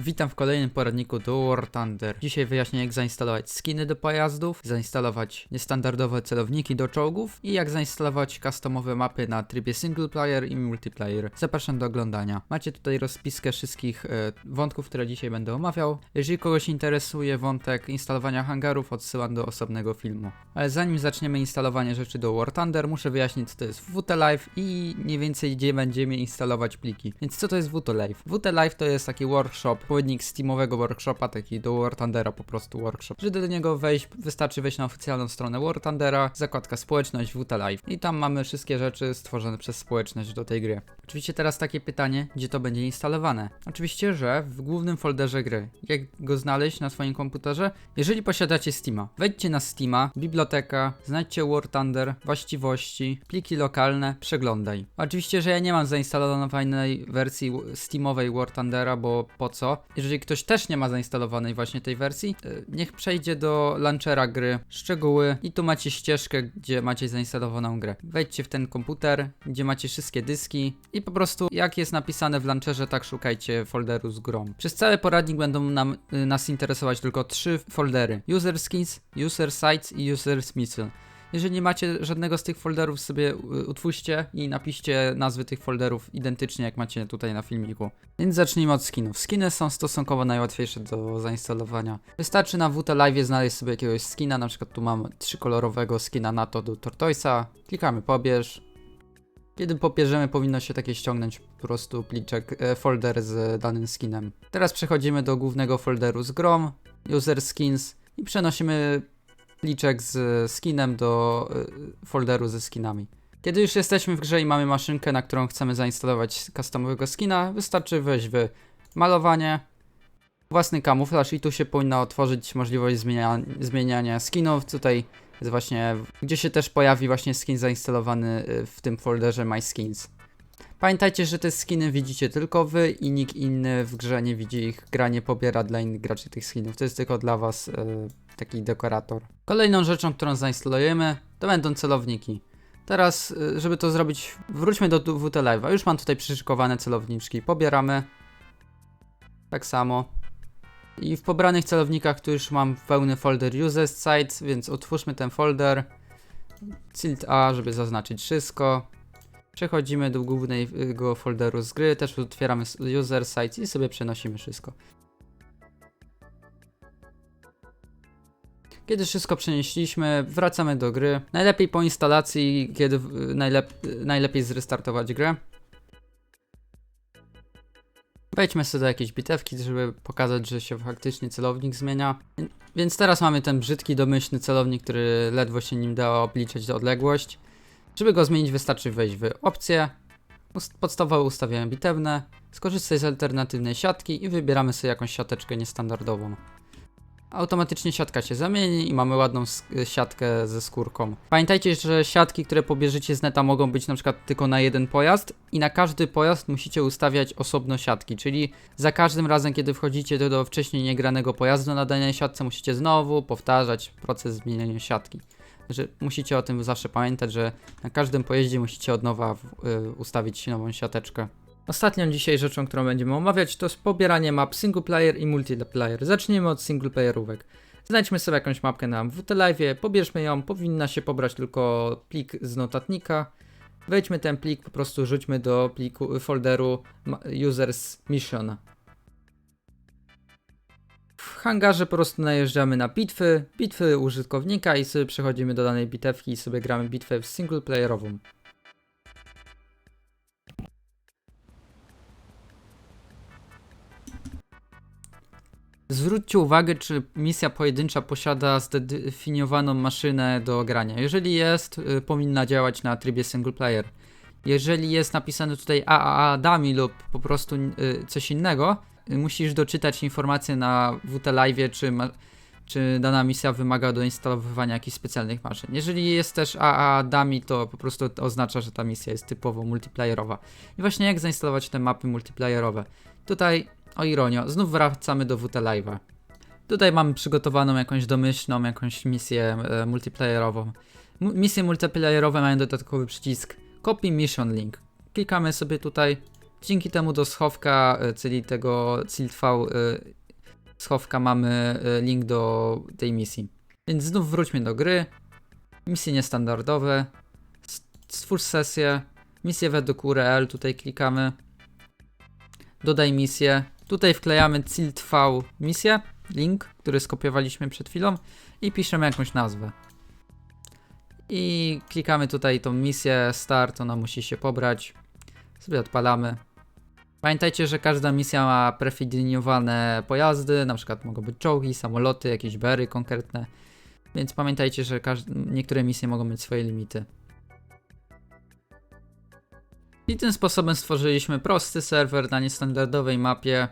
Witam w kolejnym poradniku do War Thunder. Dzisiaj wyjaśnię jak zainstalować skiny do pojazdów, zainstalować niestandardowe celowniki do czołgów i jak zainstalować customowe mapy na trybie single player i multiplayer. Zapraszam do oglądania. Macie tutaj rozpiskę wszystkich e, wątków, które dzisiaj będę omawiał. Jeżeli kogoś interesuje wątek instalowania hangarów, odsyłam do osobnego filmu. Ale zanim zaczniemy instalowanie rzeczy do War Thunder, muszę wyjaśnić co to jest WT Live i mniej więcej gdzie będziemy instalować pliki. Więc co to jest WT Live? WT Live to jest taki workshop, odpowiednik Steamowego workshopa, taki do War Thundera po prostu workshop. Żeby do niego wejść, wystarczy wejść na oficjalną stronę War Thundera, zakładka społeczność WT Live. I tam mamy wszystkie rzeczy stworzone przez społeczność do tej gry. Oczywiście teraz takie pytanie, gdzie to będzie instalowane? Oczywiście, że w głównym folderze gry. Jak go znaleźć na swoim komputerze? Jeżeli posiadacie Steama, wejdźcie na Steama, biblioteka, znajdźcie War Thunder, właściwości, pliki lokalne, przeglądaj. Oczywiście, że ja nie mam zainstalowanej wersji Steamowej War Thundera, bo po co? Jeżeli ktoś też nie ma zainstalowanej właśnie tej wersji, y, niech przejdzie do launchera gry, szczegóły i tu macie ścieżkę, gdzie macie zainstalowaną grę. Wejdźcie w ten komputer, gdzie macie wszystkie dyski i po prostu jak jest napisane w launcherze, tak szukajcie folderu z grą. Przez cały poradnik będą nam, y, nas interesować tylko trzy foldery. User Skins, User Sites i User Missile. Jeżeli nie macie żadnego z tych folderów, sobie y, utwórzcie i napiszcie nazwy tych folderów identycznie jak macie tutaj na filmiku. Więc zacznijmy od skinów. Skiny są stosunkowo najłatwiejsze do zainstalowania. Wystarczy na WT Live znaleźć sobie jakiegoś skina, na przykład tu mam trzykolorowego skina NATO do Tortoisa. Klikamy pobierz. Kiedy pobierzemy, powinno się takie ściągnąć po prostu pliczek, e, folder z danym skinem. Teraz przechodzimy do głównego folderu z grom, user skins i przenosimy pliczek z skinem do y, folderu ze skinami. Kiedy już jesteśmy w grze i mamy maszynkę, na którą chcemy zainstalować customowego skina, wystarczy wejść w malowanie, własny kamuflaż i tu się powinna otworzyć możliwość zmienia, zmieniania skinów. Tutaj jest właśnie, gdzie się też pojawi właśnie skin zainstalowany y, w tym folderze My Skins. Pamiętajcie, że te skiny widzicie tylko wy i nikt inny w grze nie widzi ich. Gra nie pobiera dla innych graczy tych skinów. To jest tylko dla was y, taki dekorator. Kolejną rzeczą, którą zainstalujemy, to będą celowniki. Teraz, y, żeby to zrobić, wróćmy do WT Live'a. Już mam tutaj przyszykowane celowniczki. Pobieramy. Tak samo. I w pobranych celownikach tu już mam pełny folder Users Sites, więc otwórzmy ten folder. Tilt A, żeby zaznaczyć wszystko. Przechodzimy do głównego folderu z gry, też otwieramy User Sites i sobie przenosimy wszystko. Kiedy wszystko przenieśliśmy, wracamy do gry. Najlepiej po instalacji, kiedy najlep najlepiej zrestartować grę. Wejdźmy sobie do jakiejś bitewki, żeby pokazać, że się faktycznie celownik zmienia. Więc teraz mamy ten brzydki, domyślny celownik, który ledwo się nim da obliczyć odległość. Żeby go zmienić, wystarczy wejść w opcje, ust- podstawowe ustawienia bitewne, skorzystać z alternatywnej siatki i wybieramy sobie jakąś siateczkę niestandardową. Automatycznie siatka się zamieni i mamy ładną siatkę ze skórką. Pamiętajcie, że siatki, które pobierzecie z neta mogą być na przykład tylko na jeden pojazd i na każdy pojazd musicie ustawiać osobno siatki, czyli za każdym razem, kiedy wchodzicie do, do wcześniej niegranego pojazdu na danej siatce, musicie znowu powtarzać proces zmieniania siatki. Że musicie o tym zawsze pamiętać, że na każdym pojeździe musicie od nowa y, ustawić nową siateczkę. Ostatnią dzisiaj rzeczą, którą będziemy omawiać, to pobieranie map single player i multiplayer. Zacznijmy od single playerówek. Znajdźmy sobie jakąś mapkę na WT Live, pobierzmy ją, powinna się pobrać tylko plik z notatnika. Wejdźmy ten plik, po prostu rzućmy do pliku folderu users mission. W hangarze po prostu najeżdżamy na bitwy, bitwy użytkownika i sobie przechodzimy do danej bitewki i sobie gramy bitwę single playerową. Zwróćcie uwagę, czy misja pojedyncza posiada zdefiniowaną maszynę do grania. Jeżeli jest, y, powinna działać na trybie single player. Jeżeli jest napisane tutaj AAA Dami lub po prostu y, coś innego, musisz doczytać informację na WT Live, czy, czy dana misja wymaga doinstalowywania jakichś specjalnych maszyn. Jeżeli jest też AAA Dami, to po prostu oznacza, że ta misja jest typowo multiplayerowa. I właśnie jak zainstalować te mapy multiplayerowe? Tutaj o ironio, znów wracamy do WT Live'a. Tutaj mamy przygotowaną jakąś domyślną, jakąś misję e, multiplayerową. M- misje multiplayerowe mają dodatkowy przycisk Copy Mission Link. Klikamy sobie tutaj Dzięki temu do schowka, y, czyli tego CILTV y, schowka mamy y, link do tej misji. Więc znów wróćmy do gry. Misje niestandardowe. Stwórz sesję. Misję według URL, tutaj klikamy. Dodaj misję. Tutaj wklejamy CILTV misję, link, który skopiowaliśmy przed chwilą i piszemy jakąś nazwę. I klikamy tutaj tą misję start, ona musi się pobrać. Sobie odpalamy. Pamiętajcie, że każda misja ma predefiniowane pojazdy, na przykład mogą być czołgi, samoloty, jakieś bery konkretne. Więc pamiętajcie, że niektóre misje mogą mieć swoje limity. I tym sposobem stworzyliśmy prosty serwer na niestandardowej mapie,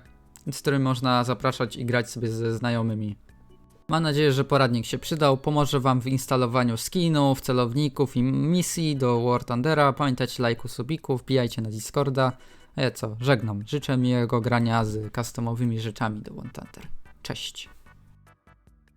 z którym można zapraszać i grać sobie ze znajomymi. Mam nadzieję, że poradnik się przydał, pomoże Wam w instalowaniu skinów, celowników i misji do War Thundera. Pamiętajcie lajku, subików, wbijajcie na Discorda. A ja co, żegnam. Życzę miłego grania z customowymi rzeczami do Thunder. Cześć.